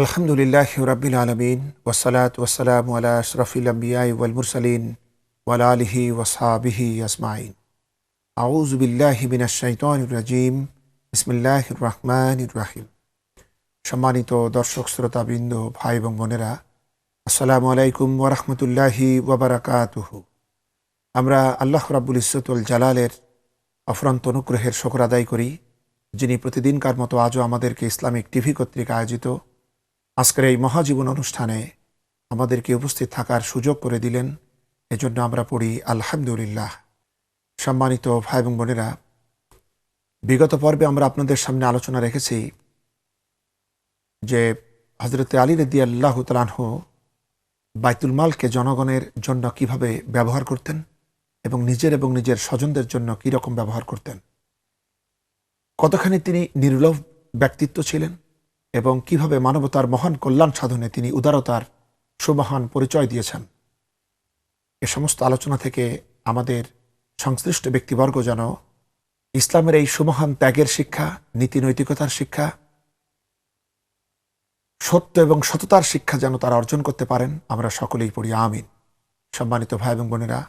আলহামদুলিল্লাহ রবিল আলমিন ওসালাত ওসালাম আলা আশরফিল আম্বিয়াই ওয়াল মুরসালিন ওয়ালা আলিহি ওসাবিহি আসমাইন আউজ বিল্লাহি মিনাশাইতান রাজিম। রহমান রাহিম। সম্মানিত দর্শক, শ্রোতাবৃন্দ, ভাই এবং বোনেরা, আসসালামু আলাইকুম ওরহমতুল্লাহি ওবরাকাতুহু আমরা আল্লাহ রাবুল ইসতুল জালালের অফরন্ত অনুগ্রহের শকর আদায় করি, যিনি প্রতিদিনকার মতো আজও আমাদেরকে ইসলামিক টিভি কর্তৃক আয়োজিত আজকের এই মহাজীবন অনুষ্ঠানে আমাদেরকে উপস্থিত থাকার সুযোগ করে দিলেন। এজন্য আমরা পড়ি আলহামদুলিল্লাহ। সম্মানিত ভাই এবং বোনেরা, বিগত পর্বে আমরা আপনাদের সামনে আলোচনা রেখেছি যে হজরতে আলী রেদি আল্লাহ তালাহ বাইতুল মালকে জনগণের জন্য কীভাবে ব্যবহার করতেন এবং নিজের এবং নিজের স্বজনদের জন্য কী রকম ব্যবহার করতেন। কতখানি তিনি নির্লভ ব্যক্তিত্ব ছিলেন এবং কীভাবে মানবতার মহান কল্যাণ সাধনে তিনি উদারতার সুমহান পরিচয় দিয়েছেন। এ সমস্ত আলোচনা থেকে আমাদের সংশ্লিষ্ট ব্যক্তিবর্গ যেন ইসলামের এই সুমহান ত্যাগের শিক্ষা নীতি নৈতিকতার শিক্ষা, সত্য এবং সততার শিক্ষা যেন তারা অর্জন করতে পারেন, আমরা সকলেই পড়ি, আমিন। সম্মানিত ভাই এবং বোনেরা,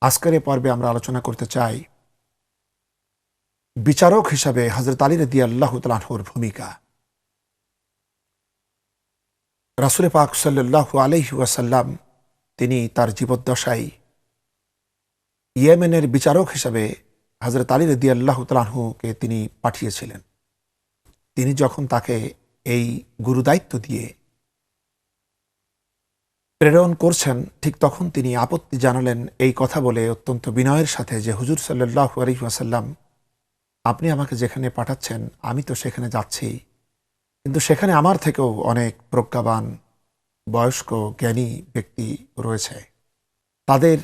আজকের পর্বে আমরা আলোচনা করতে চাই বিচারক হিসাবে হজরত আলী রদি আল্লাহ তালাহুর ভূমিকা। রাসুল পাক সাল্লাহ আলহি ওয়াসাল্লাম, তিনি তার জীবদ্দশায় ইয়েমেনের বিচারক হিসাবে হজরত আলী রদি আল্লাহ তালাহুকে তিনি পাঠিয়েছিলেন। তিনি যখন তাকে এই গুরুদায়িত্ব দিয়ে প্রেরণ করছেন, ঠিক তখন তিনি আপত্তি জানালেন এই কথা বলে অত্যন্ত বিনয়ের সাথে যে, হুজুর সাল্লাহ আলহি ওয়াসাল্লাম, আপনি আমাকে যেখানে পাঠাচ্ছেন, আমি তো সেখানে যাচ্ছি। কিন্তু সেখানে আমার থেকেও অনেক প্রজ্ঞাবান, বয়স্ক, জ্ঞানী ব্যক্তি রয়েছে। তাদের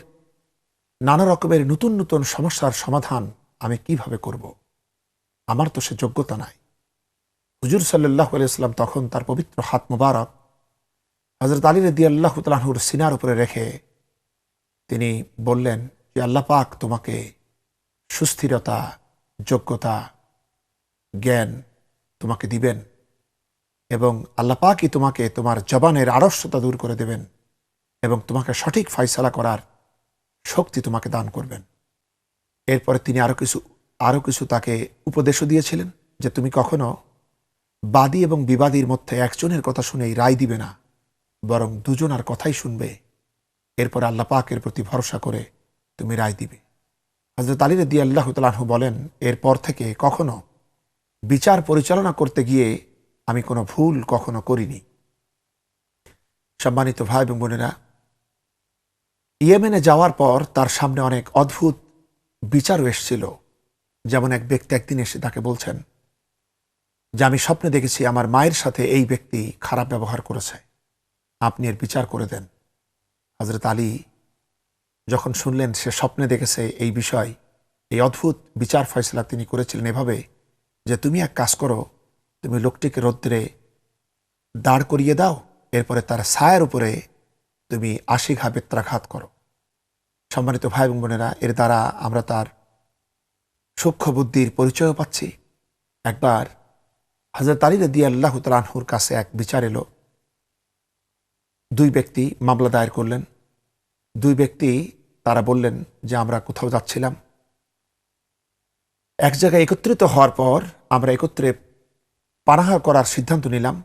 নানা রকমের নতুন নতুন সমস্যার সমাধান আমি কীভাবে করব? আমার তো সে যোগ্যতা নাই। হুজুর সাল্লাহ আলাইসলাম তখন তার পবিত্র হাত মুবারক হজরত আলী রদি আল্লাহ তালাহুর সিনার উপরে রেখে তিনি বললেন যে আল্লাহ পাক, তোমাকে সুস্থিরতা, যোগ্যতা, জ্ঞান তোমাকে দিবেন। এবং আল্লাপাকই তোমাকে তোমার জবানের আড়স্যতা দূর করে দেবেন এবং তোমাকে সঠিক ফাইসলা করার শক্তি তোমাকে দান করবেন। এরপরে তিনি আরও কিছু আরও কিছু তাকে উপদেশও দিয়েছিলেন যে তুমি কখনো বাদী এবং বিবাদীর মধ্যে একজনের কথা শুনেই রায় দিবে না, বরং দুজনার কথাই শুনবে। এরপর আল্লাহ পাকের প্রতি ভরসা করে তুমি রায় দিবে। হজরত আলী রদি আল্লাহ তালাহ বলেন, এরপর থেকে কখনো বিচার পরিচালনা করতে গিয়ে আমি কোনো ভুল কখনো করিনি। সম্মানিত ভাই এবং বোনেরা, ইয়েমেনে যাওয়ার পর তার সামনে অনেক অদ্ভুত বিচারও এসছিল। যেমন এক ব্যক্তি একদিন এসে তাকে বলছেন, যে আমি স্বপ্নে দেখেছি আমার মায়ের সাথে এই ব্যক্তি খারাপ ব্যবহার করেছে। আপনি এর বিচার করে দেন। হজরত আলী যখন শুনলেন সে স্বপ্নে দেখেছে এই বিষয়, এই অদ্ভুত বিচার ফয়সলা তিনি করেছিলেন এভাবে যে, তুমি এক কাজ করো তুমি লোকটিকে রৌদ্রে দাঁড় করিয়ে দাও, এরপরে তার ছায়ের উপরে তুমি আশি ঘা বেত্রাঘাত করো। সম্মানিত ভাই এবং বোনেরা, এর দ্বারা আমরা তার সূক্ষ্ম বুদ্ধির পরিচয়ও পাচ্ছি। একবার হজরত আলী রদি আল্লাহ তালাহুর কাছে এক বিচার এলো। দুই ব্যক্তি মামলা দায়ের করলেন। দুই ব্যক্তি তারা বললেন যে, আমরা কোথাও যাচ্ছিলাম। এক জায়গায় একত্রিত হওয়ার পর আমরা একত্রে পানাহা করার সিদ্ধান্ত নিলাম।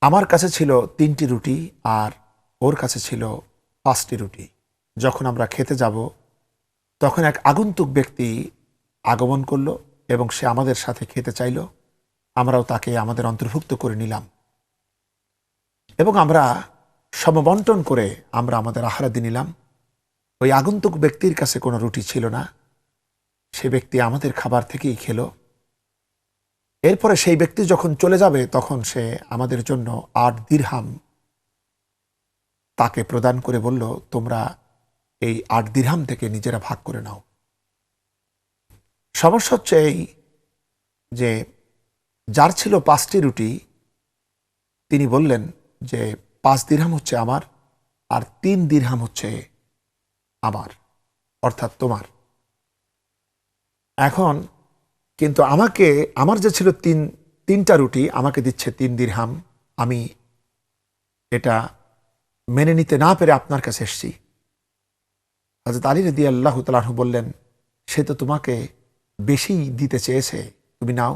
আমার কাছে ছিল তিনটি রুটি আর ওর কাছে ছিল পাঁচটি রুটি। যখন আমরা খেতে যাব, তখন এক আগন্তুক ব্যক্তি আগমন করল এবং সে আমাদের সাথে খেতে চাইল। আমরাও তাকে আমাদের অন্তর্ভুক্ত করে নিলাম। এবং আমরা সমবন্টন করে আমরা আমাদের আহারাদি নিলাম। ওই আগন্তুক ব্যক্তির কাছে কোনো রুটি ছিল না। সে ব্যক্তি আমাদের খাবার থেকেই খেলো। এরপরে সেই ব্যক্তি যখন চলে যাবে, তখন সে আমাদের জন্য আট দীর্হাম তাকে প্রদান করে বলল, তোমরা এই আট দীর্হাম থেকে নিজেরা ভাগ করে নাও। সমস্যা হচ্ছে এই যে যার ছিল পাঁচটি রুটি, তিনি বললেন যে পাঁচ দীর্হাম হচ্ছে আমার আর তিন দীর্হাম হচ্ছে আমার, অর্থাৎ তোমার। এখন কিন্তু আমাকে, আমার যে ছিল তিন, তিনটা রুটি, আমাকে দিচ্ছে তিন দিরহাম। আমি এটা মেনে নিতে না পেরে আপনার কাছে এসছি। হজরত আলী রদি আল্লাহ তালাহ বললেন, সে তো তোমাকে বেশি দিতে চেয়েছে, তুমি নাও।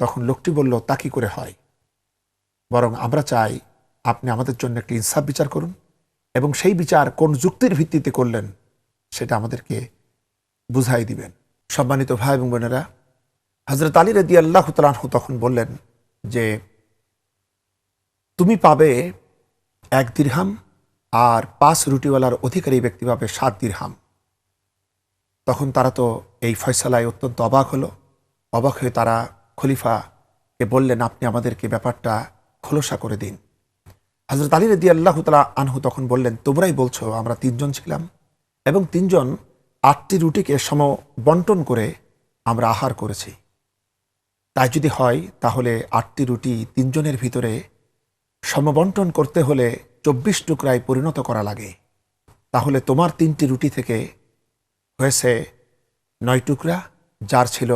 তখন লোকটি বলল, তা কি করে হয়? বরং, আমরা চাই আপনি আমাদের জন্য একটি ইনসাফ বিচার করুন এবং সেই বিচার কোন যুক্তির ভিত্তিতে করলেন, সেটা আমাদেরকে বুঝাই দিবেন। সম্মানিত ভাই এবং বোনেরা হজরত আলী রদি আল্লাহ তালাহ তখন বললেন যে, তুমি পাবে এক দিরহাম আর পাঁচ রুটিওয়ালার অধিকারী ব্যক্তি পাবে সাত দিরহাম। তখন তারা তো এই ফয়সালায় অত্যন্ত অবাক হলো। অবাক হয়ে তারা খলিফাকে বললেন, আপনি আমাদেরকে ব্যাপারটা খোলসা করে দিন। হজরত আলী রদি আল্লাহ তালা আনহু তখন বললেন, তোমরাই বলছো আমরা তিনজন ছিলাম এবং তিনজন আটটি রুটিকে সম বন্টন করে আমরা আহার করেছি। তাই যদি হয়, তাহলে আটটি রুটি তিনজনের ভিতরে সমবন্টন করতে হলে চব্বিশ টুকরায় পরিণত করা লাগে। তাহলে তোমার তিনটি রুটি থেকে হয়েছে নয় টুকরা, যার ছিল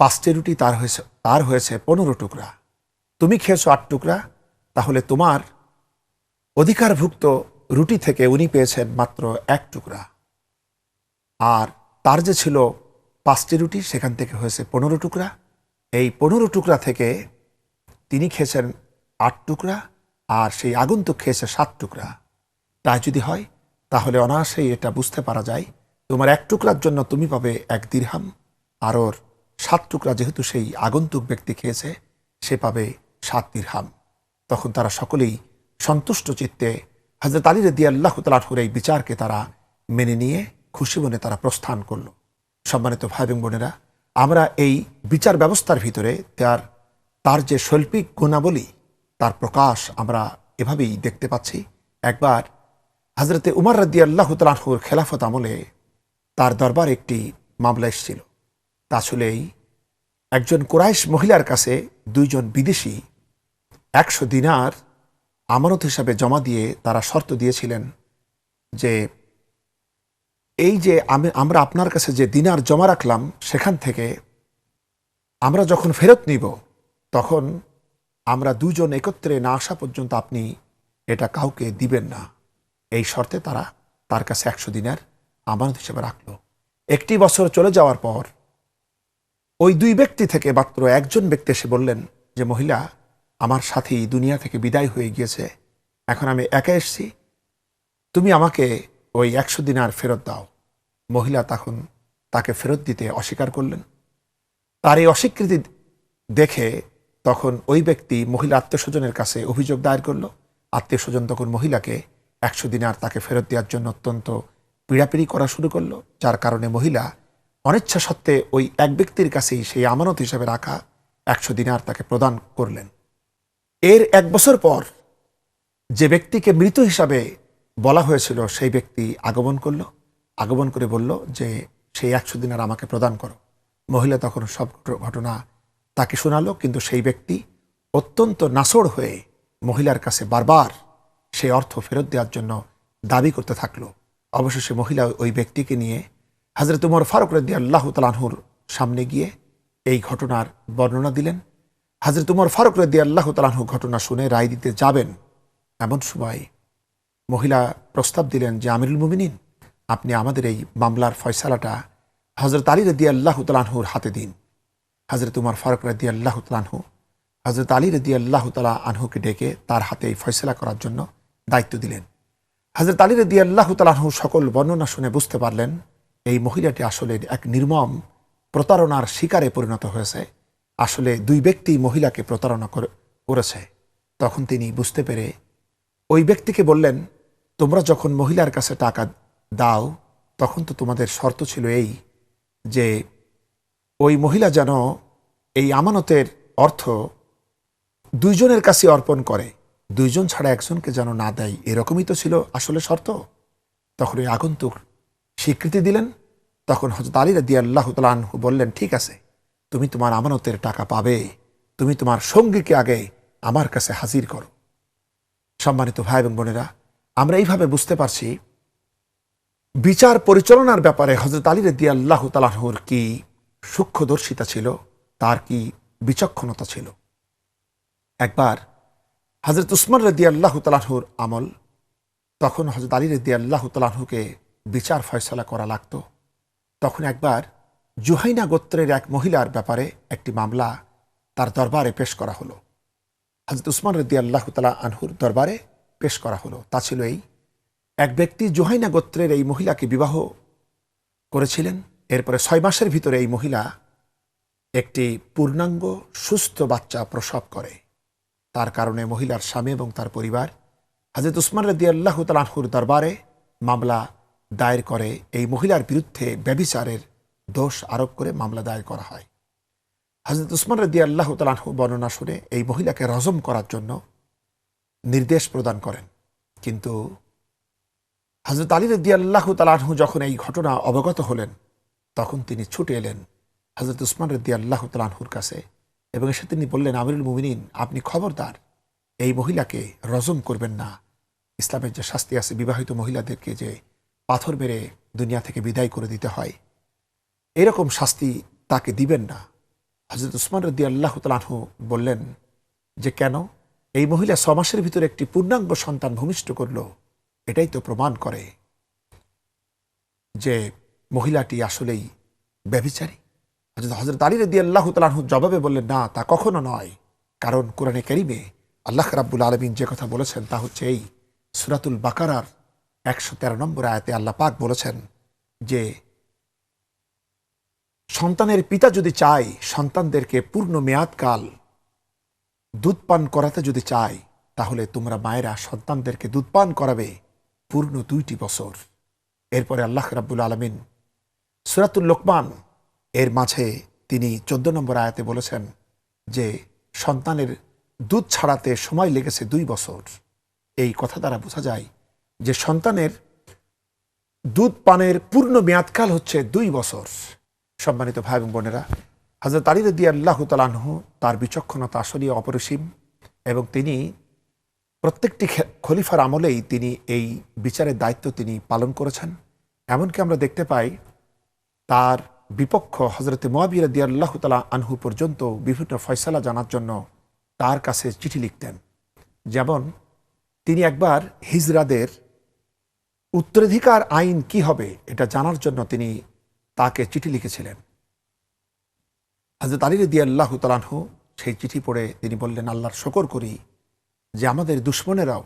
পাঁচটি রুটি, তার হয়েছে তার হয়েছে পনেরো টুকরা। তুমি খেয়েছো আট টুকরা, তাহলে তোমার অধিকারভুক্ত রুটি থেকে উনি পেয়েছেন মাত্র এক টুকরা। আর তার যে ছিল পাঁচটি রুটি, সেখান থেকে হয়েছে পনেরো টুকরা এই পনেরো টুকরা থেকে তিনি খেয়েছেন আট টুকরা আর সেই আগন্তুক খেয়েছে সাত টুকরা। তাই যদি হয়, তাহলে অনায়াসেই এটা বুঝতে পারা যায়, তোমার এক টুকরার জন্য তুমি পাবে এক দিরহাম আর ওর সাত টুকরা যেহেতু সেই আগন্তুক ব্যক্তি খেয়েছে, সে পাবে সাত দিরহাম। তখন তারা সকলেই সন্তুষ্ট চিত্তে হজরত আলী রদি আল্লাহ তালাহুর এই বিচারকে তারা মেনে নিয়ে খুশি মনে তারা প্রস্থান করল। সম্মানিত ভাই বোনেরা আমরা এই বিচার ব্যবস্থার ভিতরে তার তার যে শৈল্পিক গুণাবলী, তার প্রকাশ আমরা এভাবেই দেখতে পাচ্ছি। একবার হজরতে উমর রদি আল্লাহ তালাহুর খেলাফত আমলে তার দরবার একটি মামলা এসেছিল। তা আসলেই একজন কোরাইশ মহিলার কাছে দুইজন বিদেশি একশো দিনার আমানত হিসাবে জমা দিয়ে তারা শর্ত দিয়েছিলেন যে এই যে আমি, আমরা আপনার কাছে যে দিনার জমা রাখলাম সেখান থেকে আমরা যখন ফেরত নিব, তখন আমরা দুজন একত্রে না আসা পর্যন্ত আপনি এটা কাউকে দিবেন না। এই শর্তে তারা তার কাছে একশো দিনের আমানত হিসেবে রাখল। একটি বছর চলে যাওয়ার পর ওই দুই ব্যক্তি থেকে মাত্র একজন ব্যক্তি এসে বললেন যে, মহিলা, আমার সাথী দুনিয়া থেকে বিদায় হয়ে গিয়েছে। এখন আমি একা এসছি। তুমি আমাকে ওই একশো দিনার ফেরত দাও। মহিলা তখন তাকে ফেরত দিতে অস্বীকার করলেন। তার এই অস্বীকৃতি দেখে তখন ওই ব্যক্তি মহিলা আত্মীয়স্বজনের কাছে অভিযোগ দায়ের করল। আত্মীয় স্বজন তখন মহিলাকে একশো দিনার তাকে ফেরত দেওয়ার জন্য অত্যন্ত পীড়াপিড়ি করা শুরু করল, যার কারণে মহিলা অনিচ্ছা সত্ত্বে ওই এক ব্যক্তির কাছেই সেই আমানত হিসেবে রাখা একশো দিনার তাকে প্রদান করলেন। এর এক বছর পর যে ব্যক্তিকে মৃত হিসাবে বলা হয়েছিল, সেই ব্যক্তি আগমন করল। আগমন করে বলল যে সেই একশো দিনার আমাকে প্রদান করো। মহিলা তখন সব ঘটনা তাকে শোনালো, কিন্তু সেই ব্যক্তি অত্যন্ত নাসড় হয়ে মহিলার কাছে বারবার সেই অর্থ ফেরত দেওয়ার জন্য দাবি করতে থাকল। অবশেষে মহিলা ওই ব্যক্তিকে নিয়ে হাজরত উমর ফারুক রদ্দি আল্লাহ তালাহুর সামনে গিয়ে এই ঘটনার বর্ণনা দিলেন। হাজরত উমর ফারুক রদ্দি আল্লাহ তালাহু ঘটনা শুনে রায় দিতে যাবেন এমন সময় মহিলা প্রস্তাব দিলেন যে, আমিরুল মুমিনিন, আপনি আমাদের এই মামলার ফয়সালাটা হজরত আলী রদি আল্লাহ তালাহুর হাতে দিন। হজরত উমর ফারুক রদি আল্লাহ তালাহু হজরত আলী রদি আল্লাহ তালা আনহুকে ডেকে তার হাতে এই ফয়সলা করার জন্য দায়িত্ব দিলেন। হজরত আলী রদি আল্লাহ তালাহু সকল বর্ণনা শুনে বুঝতে পারলেন, এই মহিলাটি আসলে এক নির্মম প্রতারণার শিকারে পরিণত হয়েছে। আসলে দুই ব্যক্তি মহিলাকে প্রতারণা করে- করেছে। তখন তিনি বুঝতে পেরে ওই ব্যক্তিকে বললেন তোমরা যখন মহিলার কাছে টাকা দাও, তখন তো তোমাদের শর্ত ছিল এই যে ওই মহিলা যেন এই আমানতের অর্থ দুইজনের কাছে অর্পণ করে। দুইজন ছাড়া একজনকে যেন না দেয়, এরকমই তো ছিল আসলে শর্ত। তখন ওই আগন্তুক স্বীকৃতি দিলেন। তখন হজরত আলী রাদি আল্লাহ তালহু বললেন, ঠিক আছে, তুমি তোমার আমানতের টাকা পাবে। তুমি তোমার সঙ্গীকে আগে আমার কাছে হাজির করো। সম্মানিত ভাই এবং বোনেরা আমরা এইভাবে বুঝতে পারছি, বিচার পরিচালনার ব্যাপারে হজরত আলী রেদি আল্লাহ তালাহুর কি সূক্ষ্মদর্শিতা ছিল, তার কি বিচক্ষণতা ছিল? একবার হজরত উসমান রদি আল্লাহ তালাহুর আমল, তখন হজরত আলী রদি আল্লাহ তালাহুকে বিচার ফয়সলা করা লাগতো। তখন একবার জুহাইনা গোত্রের এক মহিলার ব্যাপারে একটি মামলা তার দরবারে পেশ করা হলো। হজরত উসমান রদি আল্লাহ তালা আনহুর দরবারে পেশ করা হলো। তা ছিল এই, এক ব্যক্তি জোহাইনা গোত্রের এই মহিলাকে বিবাহ করেছিলেন। এরপরে ছয় মাসের ভিতরে এই মহিলা একটি পূর্ণাঙ্গ, সুস্থ বাচ্চা প্রসব করে। তার কারণে মহিলার স্বামী এবং তার পরিবার হাজরত উসমান রদি আল্লাহ তালাহুর দরবারে মামলা দায়ের করে। এই মহিলার বিরুদ্ধে ব্যবিচারের দোষ আরোপ করে মামলা দায়ের করা হয়। হজরত উসমান রদি আল্লাহ তালাহু বর্ণনা শুনে এই মহিলাকে রজম করার জন্য নির্দেশ প্রদান করেন। কিন্তু হজরত আলী রদি আল্লাহ তালাহু যখন এই ঘটনা অবগত হলেন, তখন তিনি ছুটে এলেন হজরত উসমান রদি আল্লাহ তালাহুর কাছে এবং এসে তিনি বললেন, আমিরুল মুমিনিন, আপনি খবরদার। এই মহিলাকে রজম করবেন না। ইসলামের যে শাস্তি আছে, বিবাহিত মহিলাদেরকে যে পাথর মেরে দুনিয়া থেকে বিদায় করে দিতে হয়, এরকম শাস্তি তাকে দিবেন না। হজরত উসমান রদি আল্লাহ তালাহু বললেন, যে কেন? এই মহিলা ছমাসের ভিতরে একটি পূর্ণাঙ্গ সন্তান ভূমিষ্ঠ করল। এটাই তো প্রমাণ করে যে মহিলাটি আসলেই ব্যভিচারী। হজরত আলী রদি আল্লাহ তালাহু জবাবে বললেন, না, তা কখনো নয়। কারণ কোরআনে কারিমে আল্লাহ রাব্বুল আলমিন যে কথা বলেছেন তা হচ্ছে এই সুরাতুল বাকারার একশো তেরো নম্বর আয়াতে আল্লাহ পাক বলেছেন যে, সন্তানের পিতা যদি চায় সন্তানদেরকে পূর্ণ মেয়াদকাল দুধ পান করাতে যদি চাই তাহলে তোমরা মায়েরা সন্তানদেরকে দুধ পান করাবে পূর্ণ দুইটি বছর। এরপরে আল্লাহ রাব্বুল আলমিন সুরাতুল লোকমান এর মাঝে তিনি চোদ্দ নম্বর আয়াতে বলেছেন যে, সন্তানের দুধ ছাড়াতে সময় লেগেছে দুই বছর। এই কথা দ্বারা বোঝা যায় যে, সন্তানের দুধ পানের পূর্ণ মেয়াদকাল হচ্ছে দুই বছর। সম্মানিত ভাই এবং বোনেরা হাজরত আলী রদি আল্লাহ তালাহ তার বিচক্ষণতা আসলে অপরিসীম এবং তিনি প্রত্যেকটি খলিফার আমলেই তিনি এই বিচারের দায়িত্ব তিনি পালন করেছেন। এমনকি আমরা দেখতে পাই তার বিপক্ষ হজরতে মোয়াবিয়া দি আল্লাহ তালা আনহু পর্যন্ত বিভিন্ন ফয়সালা জানার জন্য তার কাছে চিঠি লিখতেন। যেমন, তিনি একবার হিজরাদের উত্তরাধিকার আইন কি হবে এটা জানার জন্য তিনি তাকে চিঠি লিখেছিলেন। হজরত আলী রদি আল্লাহ তালানহু সেই চিঠি পড়ে তিনি বললেন, আল্লাহর শকর করি যে আমাদের দুশ্মনেরাও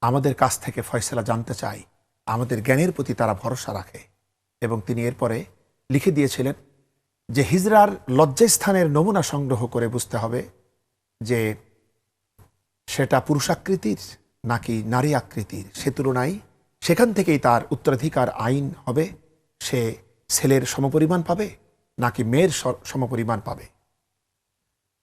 আমাদের কাছ থেকে ফয়সলা জানতে চায়। আমাদের জ্ঞানের প্রতি তারা ভরসা রাখে। এবং তিনি এরপরে লিখে দিয়েছিলেন যে, হিজরার লজ্জাস্থানের নমুনা সংগ্রহ করে বুঝতে হবে যে সেটা পুরুষাকৃতির নাকি নারী আকৃতির। সে তুলনায় সেখান থেকেই তার উত্তরাধিকার আইন হবে। সে ছেলের সমপরিমাণ পাবে। নাকি মেয়ের সমপরিমাণ পাবে?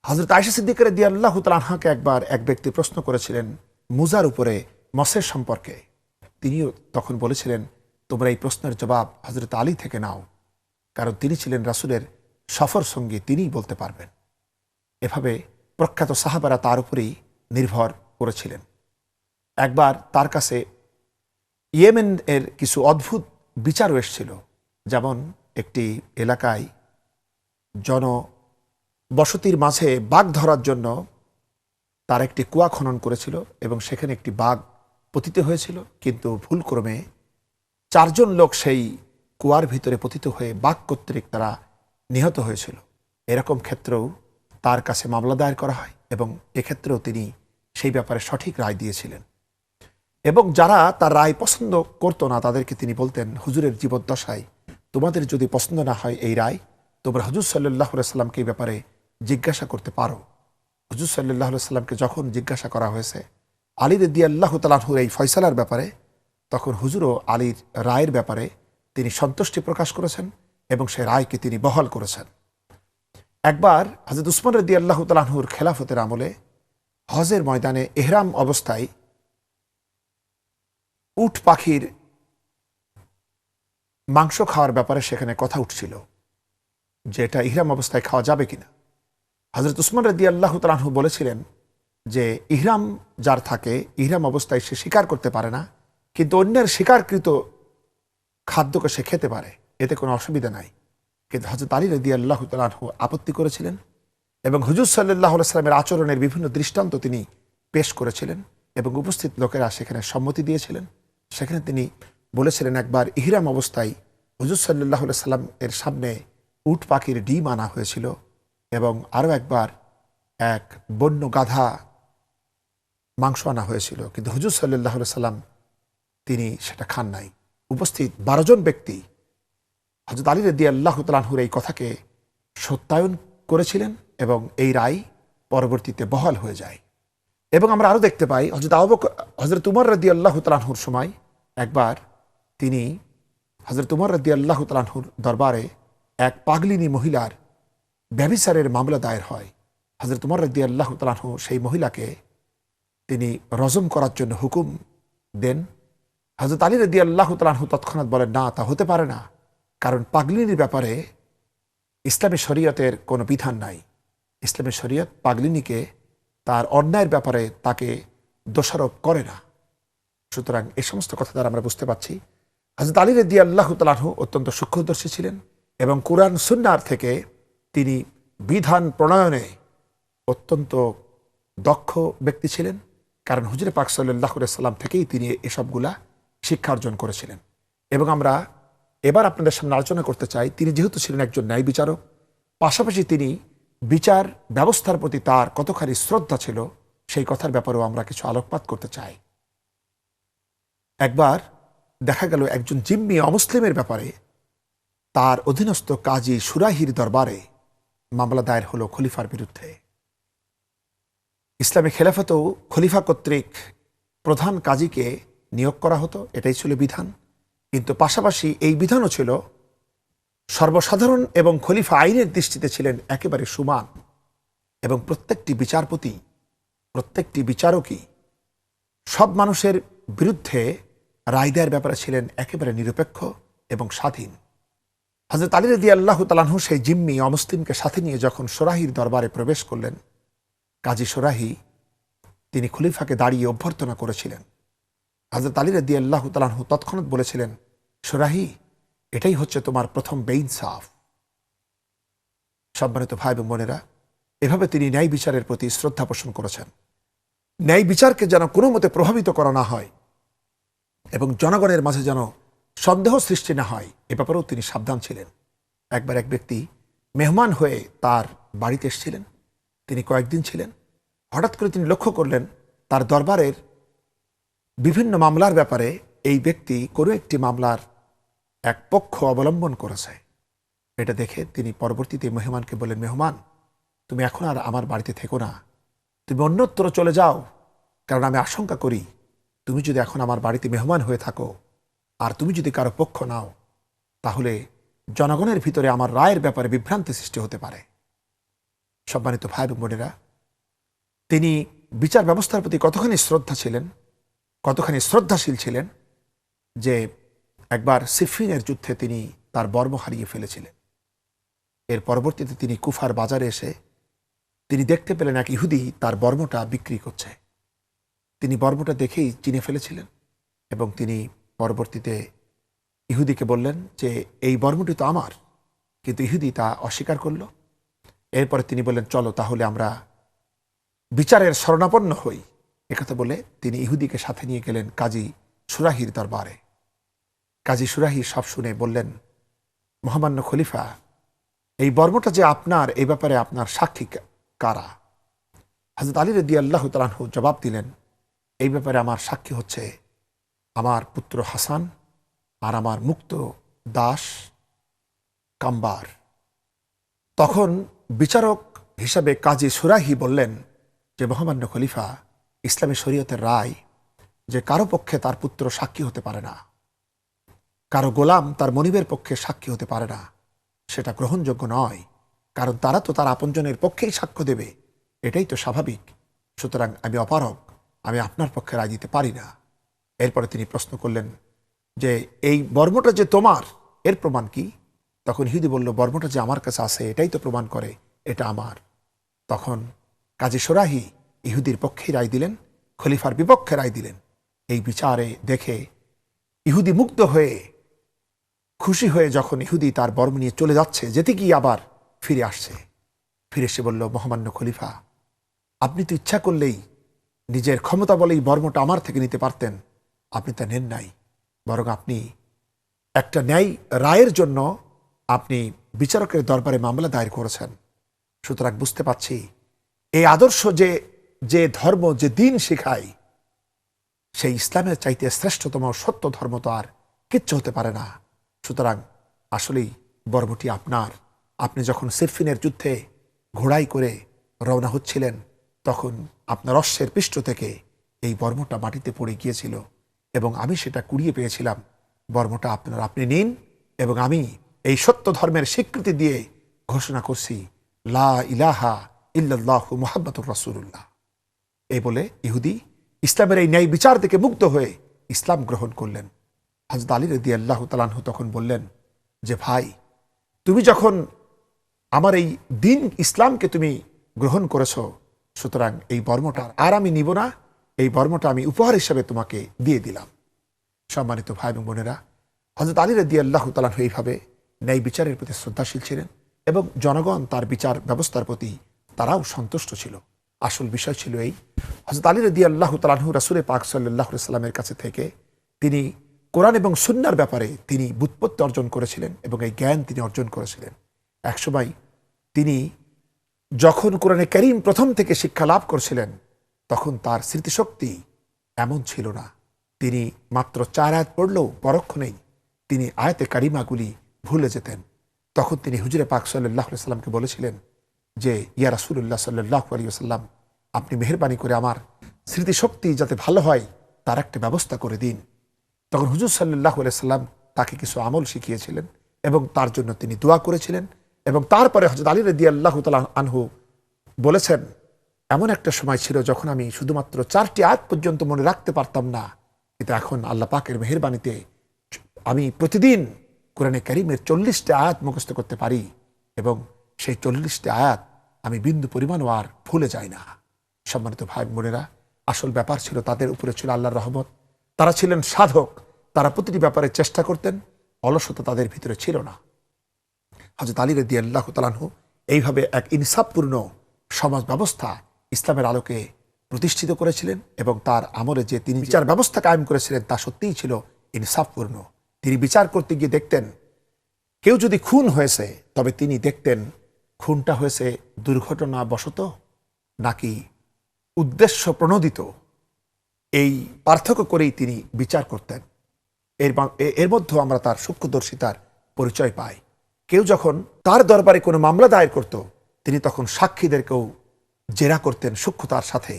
হজরত আয়সা সিদ্দিকের দিয়ে আল্লাহ তালাহাকে একবার এক ব্যক্তি প্রশ্ন করেছিলেন মুজার উপরে মসের সম্পর্কে। তিনিও তখন বলেছিলেন, তোমরা এই প্রশ্নের জবাব হজরত আলী থেকে নাও। কারণ তিনি ছিলেন রাসূলের সফর সঙ্গী, তিনিই বলতে পারবেন। এভাবে প্রখ্যাত সাহাবারা তার উপরেই নির্ভর করেছিলেন। একবার তার কাছে ইয়েমেন এর কিছু অদ্ভুত বিচারও এসেছিল। যেমন একটি এলাকায় জন বসতির মাঝে বাঘ ধরার জন্য তার একটি কুয়া খনন করেছিল এবং সেখানে একটি বাঘ পতিত হয়েছিল। কিন্তু ভুলক্রমে চারজন লোক সেই কুয়ার ভিতরে পতিত হয়ে বাঘ কর্তৃক তারা নিহত হয়েছিল। এরকম ক্ষেত্রেও তার কাছে মামলা দায়ের করা হয় এবং এক্ষেত্রেও তিনি সেই ব্যাপারে সঠিক রায় দিয়েছিলেন। এবং যারা তার রায় পছন্দ করতো না, তাদেরকে তিনি বলতেন, হুজুরের জীবদ্দশায় তোমাদের যদি পছন্দ না হয় এই রায় তোমরা হুজুর সাল্লাহ সাল্লামকে এই ব্যাপারে জিজ্ঞাসা করতে পারো। হুজুর সাল্লাহ সাল্লামকে যখন জিজ্ঞাসা করা হয়েছে, আলী রদি আল্লাহ তালাহুর এই ফয়সালার ব্যাপারে, তখন হুজুরও আলীর রায়ের ব্যাপারে তিনি সন্তুষ্টি প্রকাশ করেছেন এবং সে রায়কে তিনি বহাল করেছেন। একবার হজরত উসমান রদি আল্লাহ তালাহুর খেলাফতের আমলে হজের ময়দানে এহরাম অবস্থায় উট পাখির মাংস খাওয়ার ব্যাপারে সেখানে কথা উঠছিল। যে এটা ইহরাম অবস্থায় খাওয়া যাবে কিনা। হজরত উসমান রদি আল্লাহ তালাহু বলেছিলেন যে, ইহরাম যার থাকে, ইহরাম অবস্থায় সে স্বীকার করতে পারে না, কিন্তু অন্যের স্বীকারকৃত খাদ্যকে সে খেতে পারে। এতে কোনো অসুবিধা নাই। কিন্তু হজরত আলী রদি আল্লাহ তালাহু আপত্তি করেছিলেন এবং হুজুর সাল্লাহ সাল্লামের আচরণের বিভিন্ন দৃষ্টান্ত তিনি পেশ করেছিলেন এবং উপস্থিত লোকেরা সেখানে সম্মতি দিয়েছিলেন। সেখানে তিনি বলেছিলেন, একবার ইহরাম অবস্থায় হুজুর সাল্লাহ সাল্লাম এর সামনে উট পাখির ডিম আনা হয়েছিল এবং আরও একবার এক বন্য গাধা মাংস আনা হয়েছিল। কিন্তু হুজুর সাল্লাহ সাল্লাম তিনি সেটা খান নাই। উপস্থিত বারোজন ব্যক্তি হজরত আলী রদি আল্লাহ এই কথাকে সত্যায়ন করেছিলেন এবং এই রায় পরবর্তীতে বহাল হয়ে যায়। এবং আমরা আরও দেখতে পাই হজরত আবক হজরত উমর রদি আল্লাহ তালাহুর সময় একবার তিনি হজরত উমর রদি আল্লাহ দরবারে এক পাগলিনী মহিলার ব্যবিচারের মামলা দায়ের হয়। হজরত উমর রদি আল্লাহ তালাহু সেই মহিলাকে তিনি রজম করার জন্য হুকুম দেন। হজরত আলী রদি আল্লাহ তালাহু তৎক্ষণাৎ বলেন, না, তা হতে পারে না। কারণ পাগলিনীর ব্যাপারে ইসলামী শরীয়তের কোনো বিধান নাই। ইসলামী শরীয়ত পাগলিনীকে তার অন্যায়ের ব্যাপারে তাকে দোষারোপ করে না। সুতরাং এ সমস্ত কথা দ্বারা আমরা বুঝতে পারছি। হজরত আলী রেদি আল্লাহ তালাহু অত্যন্ত সূক্ষ্মদর্শী ছিলেন। এবং কোরআন সুন্নার থেকে তিনি বিধান প্রণয়নে অত্যন্ত দক্ষ ব্যক্তি ছিলেন। কারণ হুজুরে পাক সাল্লাহ সাল্লাম থেকেই তিনি এসবগুলা শিক্ষা অর্জন করেছিলেন। এবং আমরা এবার আপনাদের সামনে আলোচনা করতে চাই, তিনি যেহেতু ছিলেন একজন ন্যায় বিচারক, পাশাপাশি তিনি বিচার ব্যবস্থার প্রতি তার কতখানি শ্রদ্ধা ছিল, সেই কথার ব্যাপারেও আমরা কিছু আলোকপাত করতে চাই। একবার দেখা গেল একজন জিম্মি অমুসলিমের ব্যাপারে তার অধীনস্থ কাজী সুরাহির দরবারে মামলা দায়ের হলো খলিফার বিরুদ্ধে। ইসলামী খেলাফতেও খলিফা কর্তৃক প্রধান কাজীকে নিয়োগ করা হতো, এটাই ছিল বিধান। কিন্তু পাশাপাশি এই বিধানও ছিল, সর্বসাধারণ এবং খলিফা আইনের দৃষ্টিতে ছিলেন একেবারে সমান এবং প্রত্যেকটি বিচারপতি, প্রত্যেকটি বিচারকই সব মানুষের বিরুদ্ধে রায় দেওয়ার ব্যাপারে ছিলেন একেবারে নিরপেক্ষ এবং স্বাধীন। হজরত আলী রদি আল্লাহ তালাহু সেই জিম্মি অমুসলিমকে সাথে নিয়ে যখন সোরাহির দরবারে প্রবেশ করলেন, কাজী সোরাহি তিনি খলিফাকে দাঁড়িয়ে অভ্যর্থনা করেছিলেন। হজরত আলী রদি আল্লাহ তালাহু তৎক্ষণাৎ বলেছিলেন, সোরাহি, এটাই হচ্ছে তোমার প্রথম বেইন সাফ সম্মানিত ভাই এবং বোনেরা, এভাবে তিনি ন্যায় বিচারের প্রতি শ্রদ্ধা পোষণ করেছেন। ন্যায় বিচারকে যেন কোনো মতে প্রভাবিত করা না হয় এবং জনগণের মাঝে যেন সন্দেহ সৃষ্টি না হয়, এ ব্যাপারেও তিনি সাবধান ছিলেন। একবার এক ব্যক্তি মেহমান হয়ে তার বাড়িতে এসেছিলেন। তিনি কয়েকদিন ছিলেন। হঠাৎ করে তিনি লক্ষ্য করলেন, তার দরবারের বিভিন্ন মামলার ব্যাপারে এই ব্যক্তি কোনো একটি মামলার এক পক্ষ অবলম্বন করেছে। এটা দেখে তিনি পরবর্তীতে মেহমানকে বলেন মেহমান, তুমি এখন আর আমার বাড়িতে থেকো না। তুমি অন্যত্র চলে যাও, কারণ আমি আশঙ্কা করি, তুমি যদি এখন আমার বাড়িতে মেহমান হয়ে থাকো আর তুমি যদি কারও পক্ষ নাও, তাহলে জনগণের ভিতরে আমার রায়ের ব্যাপারে বিভ্রান্তি সৃষ্টি হতে পারে। সম্মানিত ভাই বোনেরা, তিনি বিচার ব্যবস্থার প্রতি কতখানি শ্রদ্ধা ছিলেন, কতখানি শ্রদ্ধাশীল ছিলেন যে একবার সিফিনের যুদ্ধে তিনি তার বর্ম হারিয়ে ফেলেছিলেন। এর পরবর্তীতে তিনি কুফার বাজারে এসে তিনি দেখতে পেলেন এক ইহুদি তার বর্মটা বিক্রি করছে। তিনি বর্মটা দেখেই চিনে ফেলেছিলেন এবং তিনি পরবর্তীতে ইহুদিকে বললেন যে, এই বর্মটি তো আমার, কিন্তু ইহুদি তা অস্বীকার করল। এরপরে তিনি বললেন, চলো তাহলে আমরা বিচারের শরণাপন্ন হই। একথা বলে তিনি ইহুদিকে সাথে নিয়ে গেলেন কাজী সুরাহির দরবারে। কাজী সুরাহি সব শুনে বললেন, মহামান্য খলিফা, এই বর্মটা যে আপনার এই ব্যাপারে আপনার সাক্ষী কারা? হাজরত আলী রদি আল্লাহ তালাহু জবাব দিলেন, এই ব্যাপারে আমার সাক্ষী হচ্ছে আমার পুত্র হাসান আর আমার মুক্ত দাস কাম্বার। তখন বিচারক হিসাবে কাজী সুরাহি বললেন যে, মহামান্য খলিফা, ইসলামী শরীয়তের রায় যে কারও পক্ষে তার পুত্র সাক্ষী হতে পারে না, কারও গোলাম তার মনিবের পক্ষে সাক্ষী হতে পারে না, সেটা গ্রহণযোগ্য নয়, কারণ তারা তো তার আপনজনের পক্ষেই সাক্ষ্য দেবে। এটাই তো স্বাভাবিক। সুতরাং আমি অপারক আমি আপনার পক্ষে রায় দিতে পারি না। এরপরে তিনি প্রশ্ন করলেন যে, এই বর্মটা যে তোমার, এর প্রমাণ কি? তখন ইহুদি বলল বর্মটা যে আমার কাছে আছে, এটাই তো প্রমাণ করে, এটা আমার। তখন কাজী সোরাহি ইহুদির পক্ষে রায় দিলেন, খলিফার বিপক্ষে রায় দিলেন। এই বিচারে দেখে ইহুদি মুগ্ধ হয়ে, খুশি হয়ে যখন ইহুদি তার বর্ম নিয়ে চলে যাচ্ছে, যেতে গিয়ে আবার ফিরে আসছে। ফিরে এসে বলল, মহামান্য খলিফা, আপনি তো ইচ্ছা করলেই নিজের ক্ষমতা বলেই বর্মটা আমার থেকে নিতে পারতেন। আপনি তা নেন নাই, বরং আপনি একটা ন্যায় রায়ের জন্য আপনি বিচারকের দরবারে মামলা দায়ের করেছেন। সুতরাং বুঝতে পারছি, এই আদর্শ যে যে ধর্ম, যে দিন শেখায়, সেই ইসলামের চাইতে শ্রেষ্ঠতম সত্য ধর্ম তো আর কিচ্ছু হতে পারে না। সুতরাং আসলেই বর্বটি আপনার। আপনি যখন সিরফিনের যুদ্ধে ঘোড়াই করে রওনা হচ্ছিলেন, তখন আপনার অশ্বের পৃষ্ঠ থেকে এই বর্মটা মাটিতে পড়ে গিয়েছিল। এবং আমি সেটা কুড়িয়ে পেয়েছিলাম। বর্মটা আপনার, আপনি নিন এবং আমি এই সত্য ধর্মের স্বীকৃতি দিয়ে ঘোষণা করছি, লা ইলাহা ইল্লাল্লাহু মুহাম্মাতুর রাসূলুল্লাহ। এই বলে ইহুদি ইসলামের এই ন্যায় বিচার থেকে মুক্ত হয়ে ইসলাম গ্রহণ করলেন। হজরত আলী রদি আল্লাহ তালাহু তখন বললেন যে, ভাই, তুমি যখন আমার এই দিন ইসলামকে তুমি গ্রহণ করেছ, সুতরাং এই বর্মটা আর আমি নিব না এই বর্মটা আমি উপহার হিসাবে তোমাকে দিয়ে দিলাম। সম্মানিত ভাই এবং বোনেরা হজরত আলী রদি আল্লাহ তালাহু এইভাবে ন্যায় বিচারের প্রতি শ্রদ্ধাশীল ছিলেন এবং জনগণ তার বিচার ব্যবস্থার প্রতি তারাও সন্তুষ্ট ছিল। আসল বিষয় ছিল এই হজরত আলী রদি আল্লাহ তালাহু রাসুলে পাক সাল্লাহ সাল্লামের কাছে থেকে তিনি কোরআন এবং সুন্নার ব্যাপারে তিনি বুৎপত্তি অর্জন করেছিলেন এবং এই জ্ঞান তিনি অর্জন করেছিলেন। একসময় তিনি যখন কোরআনে করিম প্রথম থেকে শিক্ষা লাভ করছিলেন তখন তার স্মৃতিশক্তি এমন ছিল না। তিনি মাত্র চার আয়াত পড়লেও পরক্ষণেই তিনি আয়াতে কারিমাগুলি ভুলে যেতেন। তখন তিনি হুজুরে পাক সাল্লাহ সাল্লামকে বলেছিলেন যে, ইয়া রাসুল্লাহ সাল্লাহ আলী সাল্লাম আপনি মেহরবানি করে আমার স্মৃতিশক্তি যাতে ভালো হয়, তার একটা ব্যবস্থা করে দিন। তখন হুজুর সাল্লাহ সাল্লাম তাকে কিছু আমল শিখিয়েছিলেন এবং তার জন্য তিনি দোয়া করেছিলেন এবং তারপরে হজরত আলী রদি আল্লাহ তালা আনহু বলেছেন এমন একটা সময় ছিল যখন আমি শুধুমাত্র চারটি আয়াত পর্যন্ত মনে রাখতে পারতাম না। কিন্তু এখন আল্লাহ পাকের মেহরবানিতে আমি প্রতিদিন কোরআনে করিমের চল্লিশটা আয়াত মুখস্থ করতে পারি এবং সেই চল্লিশটা আয়াত আমি বিন্দু পরিমাণও আর ভুলে যাই না। সম্মানিত ভাই বোনেরা, আসল ব্যাপার ছিল তাদের উপরে ছিল আল্লাহর রহমত। তারা ছিলেন সাধক। তারা প্রতিটি ব্যাপারে চেষ্টা করতেন, অলসতা তাদের ভিতরে ছিল না। হজরত আলী রদি আল্লাহ তালাহু এইভাবে এক ইনসাফপূর্ণ সমাজ ব্যবস্থা ইসলামের আলোকে প্রতিষ্ঠিত করেছিলেন এবং তার আমলে যে তিনি বিচার ব্যবস্থা কায়েম করেছিলেন তা সত্যিই ছিল ইনসাফপূর্ণ। তিনি বিচার করতে গিয়ে দেখতেন, কেউ যদি খুন হয়েছে, তবে তিনি দেখতেন, খুনটা হয়েছে দুর্ঘটনা বশত নাকি উদ্দেশ্য প্রণোদিত। এই পার্থক্য করেই তিনি বিচার করতেন। এর এর মধ্যেও আমরা তার সূক্ষ্মদর্শিতার পরিচয় পাই। কেউ যখন তার দরবারে কোনো মামলা দায়ের করত, তিনি তখন সাক্ষীদেরকেও জেরা করতেন সূক্ষ্মতার সাথে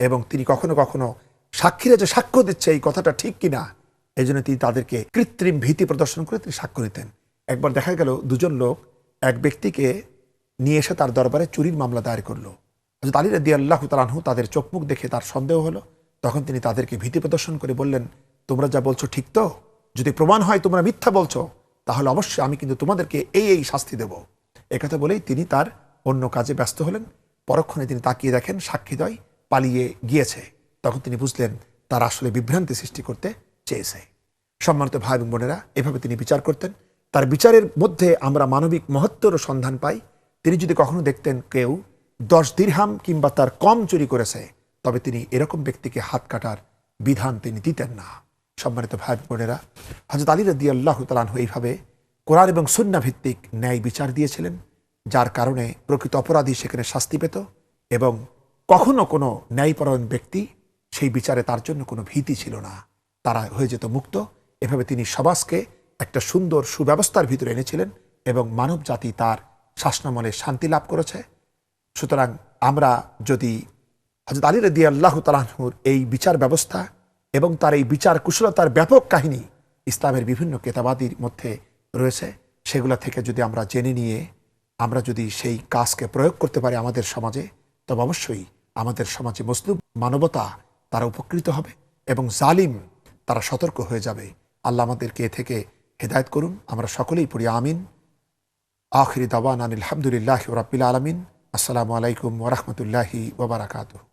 এবং তিনি কখনো কখনো সাক্ষীরা যে সাক্ষ্য দিচ্ছে এই কথাটা ঠিক কিনা, এই জন্য তিনি তাদেরকে কৃত্রিম ভীতি প্রদর্শন করে তিনি সাক্ষ্য দিতেন। একবার দেখা গেল দুজন লোক এক ব্যক্তিকে নিয়ে এসে তার দরবারে চুরির মামলা দায়ের করল। হজরত আলী রাদি আল্লাহ তালাহু তাদের চোখ মুখ দেখে তার সন্দেহ হলো। তখন তিনি তাদেরকে ভীতি প্রদর্শন করে বললেন, তোমরা যা বলছো ঠিক তো? যদি প্রমাণ হয় তোমরা মিথ্যা বলছো, তাহলে অবশ্যই আমি কিন্তু তোমাদেরকে এই এই শাস্তি দেব। একথা বলেই তিনি তার অন্য কাজে ব্যস্ত হলেন। পরক্ষণে তিনি তাকিয়ে দেখেন সাক্ষীদ্বয় পালিয়ে গিয়েছে। তখন তিনি বুঝলেন, তার আসলে বিভ্রান্তি সৃষ্টি করতে চেয়েছে। সম্মানিত ভাই এবং বোনেরা, এভাবে তিনি বিচার করতেন। তার বিচারের মধ্যে আমরা মানবিক মহত্বর সন্ধান পাই। তিনি যদি কখনো দেখতেন কেউ দশ দিরহাম কিংবা তার কম চুরি করেছে, তবে তিনি এরকম ব্যক্তিকে হাত কাটার বিধান তিনি দিতেন না। সম্মানিত ভাই বোনেরা হজরত আলী রদি আল্লাহ তালানহ এইভাবে কোরআন এবং সুন্না ভিত্তিক ন্যায় বিচার দিয়েছিলেন। যার কারণে প্রকৃত অপরাধী সেখানে শাস্তি পেত এবং কখনো কোনো ন্যায়পরায়ণ ব্যক্তি সেই বিচারে তার জন্য কোনো ভীতি ছিল না। তারা হয়ে যেত মুক্ত। এভাবে তিনি সমাজকে একটা সুন্দর সুব্যবস্থার ভিতরে এনেছিলেন এবং মানব জাতি তার শাসনামলে শান্তি লাভ করেছে। সুতরাং আমরা যদি হজরত আলী রদি আল্লাহ তালাহুর এই বিচার ব্যবস্থা এবং তার এই বিচার কুশলতার ব্যাপক কাহিনী ইসলামের বিভিন্ন কেতাবাদির মধ্যে রয়েছে, সেগুলো থেকে যদি আমরা জেনে নিয়ে আমরা যদি সেই কাজকে প্রয়োগ করতে পারি আমাদের সমাজে, তবে অবশ্যই আমাদের সমাজে মুসলিম মানবতা তারা উপকৃত হবে এবং জালিম তারা সতর্ক হয়ে যাবে। আল্লাহ আমাদেরকে এ থেকে হেদায়ত করুন। আমরা সকলেই পড়ি আমিন। আখরি দাবান আনিল হামদুলিল্লাহ রাবিল আলমিন। আসসালামু আলাইকুম ওরহমতুল্লাহি ওবরাকাতুহ